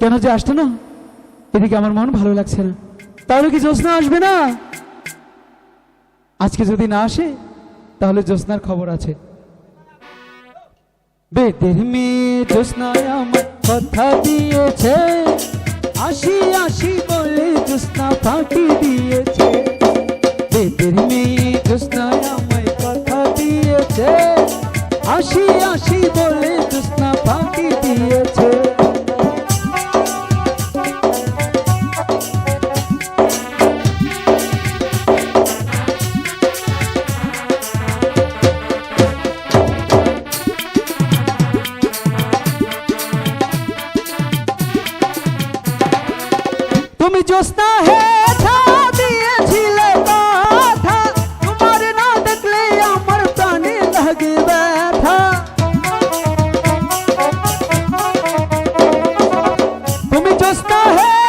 কেন যে আসতো না? এদিকে আমার মন ভালো লাগছে না। তাহলে কি জ্যোৎস্না আসবে না? আজকে যদি না আসে, তাহলে জ্যোৎস্নার খবর আছে। বেদের মেয়ে জ্যোৎস্নায় আমার কথা দিয়েছে। আসি আসি বলে জ্যোৎস্না ফাঁকি দিয়েছে। বেদের মেয়ে कहे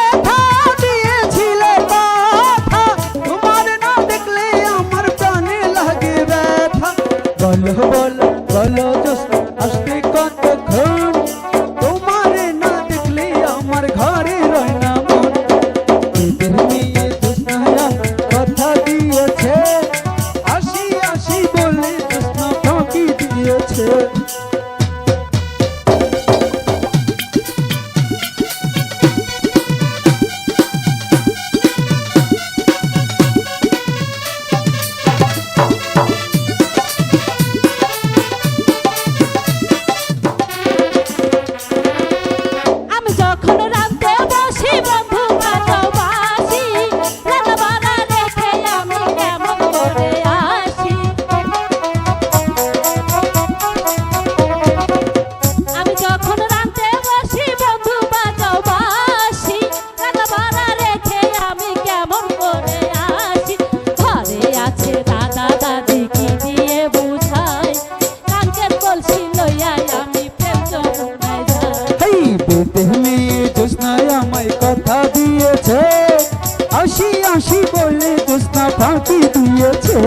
ফাঁকি দিয়েছে।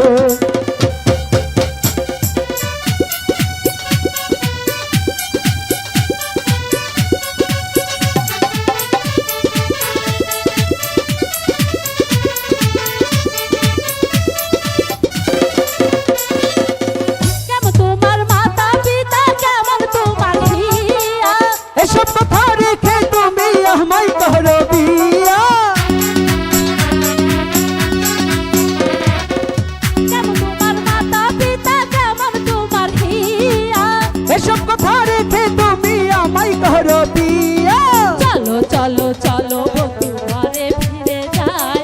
আমায় করো বিয়া চলো চলো চলো বন্ধু ঘরে ফিরে যাই।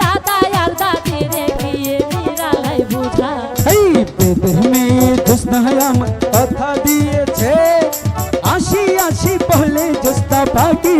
দাদা আর দাদি রে গিয়ে নিরালাই বুঝায় এই বেদের মেয়ে জ্যোৎস্নায় আমায় কথা দিয়েছে। আসি আসি বলে জ্যোৎস্না ফাঁকি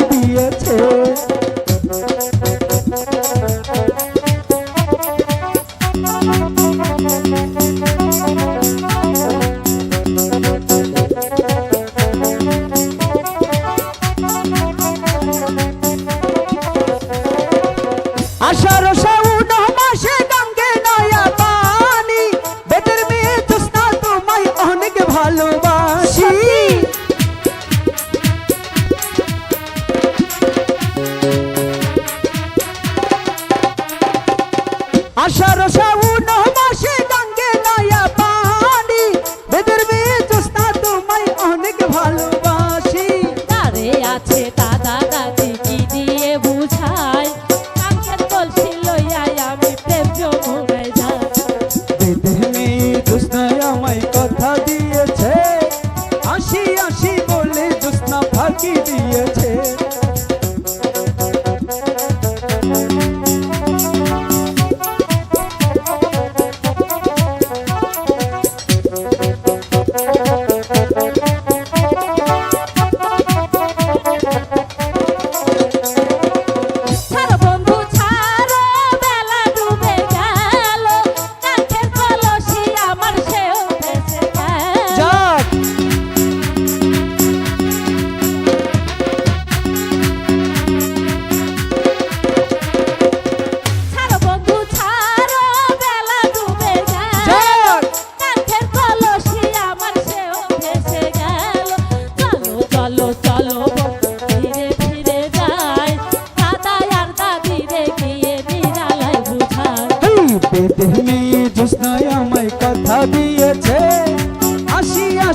আষাঢ় শ্রাবণ মাসে গঙ্গে নয়া পানি বেদের মেয়ে জ্যোৎস্না তোমায় অনেক ভালোবাসি। দাঁড়ে আছে দাদা দাদি কি দিয়ে বুঝায়? কাঙ্ক্ষের কলসি লইয়াই আমি প্রেম যমুনায় যাই। বেদের মেয়ে জ্যোৎস্নায় আমায় কথা দিয়েছে। আসি আসি বলে জ্যোৎস্না ফাঁকি দিয়েছে।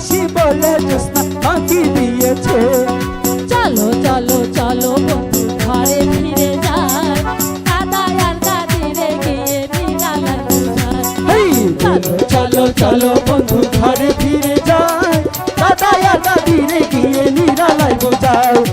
হাসি বলে জ্যোৎস্না ফাঁকি দিয়েছে। চলো চলো চলো বন্ধু ঘরে ফিরে যায় দাদায় আর দাদিরে গিয়ে নিরালা বুঝায় চলো চলো চলো বন্ধু ঘরে ফিরে যায় দাদায় আর দাদিরে গিয়ে নিরালায় বোঝায়